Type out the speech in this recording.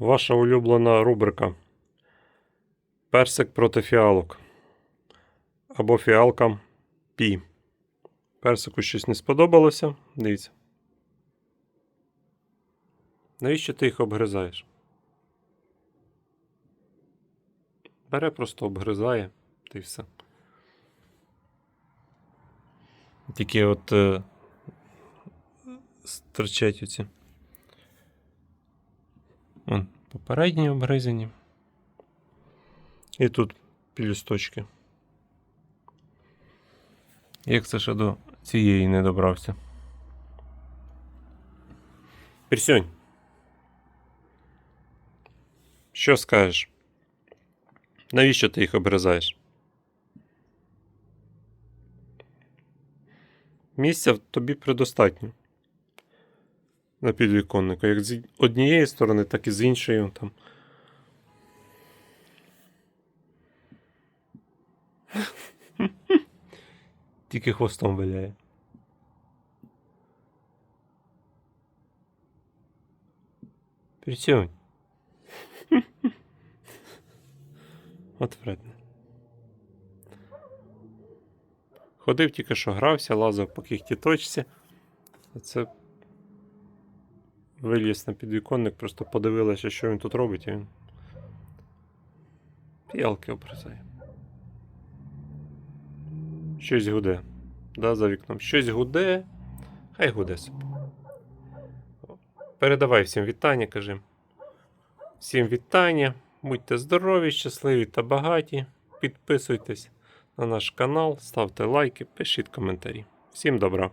Ваша улюблена рубрика. Персик проти фіалок. Або фіалка пі. Персику щось не сподобалося. Дивіться. Навіщо ти їх обгризаєш? Бере, просто обгризає, та й все. Тільки от е, стирчать оці. Вон, попередні обгризані. І тут пілюсточки. Як це ще до цієї не добрався? Пірсюнь. Що скажеш? Навіщо ти їх обрізаєш? Місця тобі предостатньо. На підвіконнику. Як з однієї сторони, так і з іншої. Там. Тільки хвостом виляє. Присядь. От вредно. Ходив тільки що грався, лазив по кіхті точці. Це виліз на підвіконник, просто подивилася, що він тут робить, і він. П'ялки обрізає. Щось гуде. Да, за вікном. Щось гуде. Хай гуде собі. Передавай всім вітання, кажи. Всім вітання. Будьте здорові, щасливі та багаті. Підписуйтесь на наш канал, ставте лайки, пишіть коментарі. Всім добра!